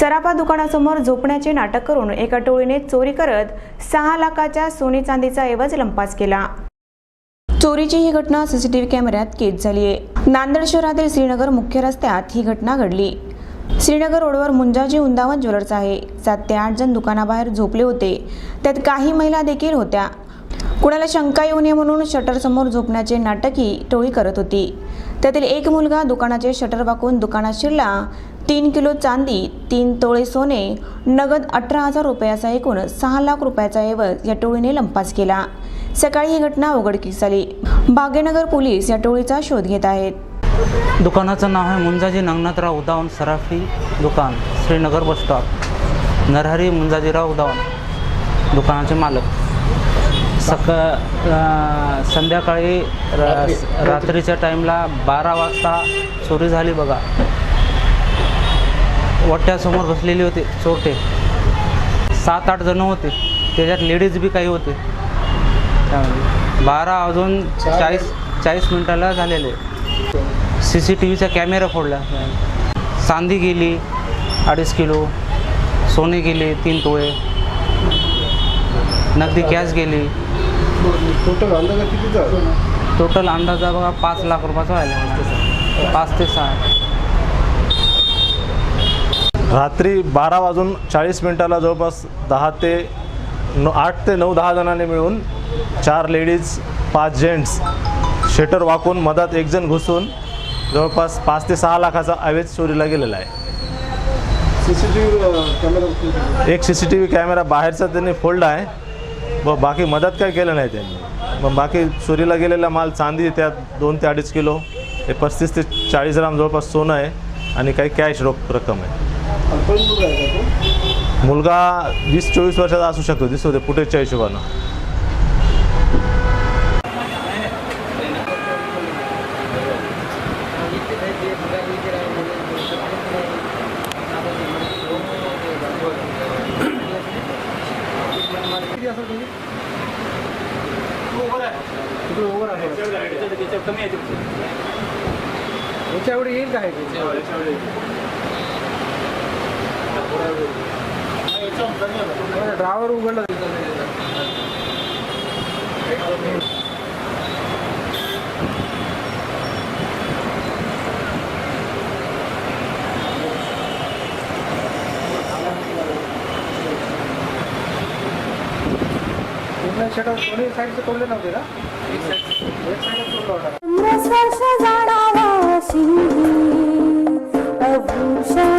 सराफा दुकानासमोर झोपण्याचे नाटक करून एका टोळीने चोरी करत सहा लाखाच्या सोने चांदीचा ऐवज लंपास केला. चोरीची ही घटना सीसीटीव्ही कॅमेऱ्यात कैद झाली आहे. नांदेड शहरातील श्रीनगर मुख्य रस्त्यात ही घटना घडली. श्रीनगर रोडवर मुंजाजी उंदावन ज्वेलर्स आहे. सात ते आठ जण दुकानाबाहेर झोपले होते. त्यात काही महिला देखील होत्या. कुणाला शंका येऊ नये म्हणून शटर समोर झोपण्याचे नाटकही टोळी करत होती. त्यातील एक मुलगा दुकानाचे शटर वाकून दुकानात शिरला. तीन किलो चांदी तीन तोळे सोने नगद अठरा हजार रुपयाचा एकूण सहा लाख रुपयाचा ऐवज या टोळीने लंपास केला. सकाळी ही घटना उघडकीस आली. बागेनगर पोलीस या टोळीचा शोध घेत आहेत. दुकानाचं नाव आहे मुंजाजी नागनाथराव उदावन सराफी दुकान श्रीनगर बस स्टॉप. नरहरी मुंजाजीराव उदावन दुकानाचे मालक. सका संध्याकाळी रा- रात्रीच्या टाईमला बारा वाजता चोरी झाली बघा. वट्ट्यासमोर बसलेले होते चोरटे. सात आठ जणं होते. त्याच्यात लेडीज बी काही होते. त्यामध्ये. बारा वाजून चाळीस चाळीस मिनटाला झालेले. सी सी टी व्हीचा कॅमेरा फोडला. चांदी गेली अडीच किलो. सोने गेले तीन तोळे नगदी कॅश गेली. टोटल अंदाजा कितीचा टोटल अंदाजा बघा पाच लाख रुपयाचा व्हायला पाच ते सहा. रात्री बारा वाजून चाळीस मिनिटाला जवळपास दहा ते न आठ ते नऊ दहा जणांनी मिळून चार लेडीज पाच जेंट्स शेटर वाकून मधात एक जण घुसून जवळपास पाच ते सहा लाखाचा अवैध चोरीला गेलेला आहे. C C T V camera एक C C T V camera बाहेरचा त्यांनी फोल्ड आहे. व बाकी मदत काय केलं नाही त्यांनी. मग बाकी चोरीला गेलेला माल चांदी त्यात दोन ते अडीच किलो हे पस्तीस ते चाळीस ग्राम जवळपास सोनं आहे आणि काही कॅश रोख रक्कम आहे. मुलगा वीस चोवीस वर्षाचा असू शकतो दिसतो ते फुटेजच्या हिशोबानं. किती असेल तुम्ही तिकडे ओव्हर आहे. याच्या एवढे येईल का ड्रायव्हर उघडला पूर्ण शटर दोन्ही साईडचे तोडले नव्हते का एक साईड तोडला होता स्पर्श जाणावा अभूषणी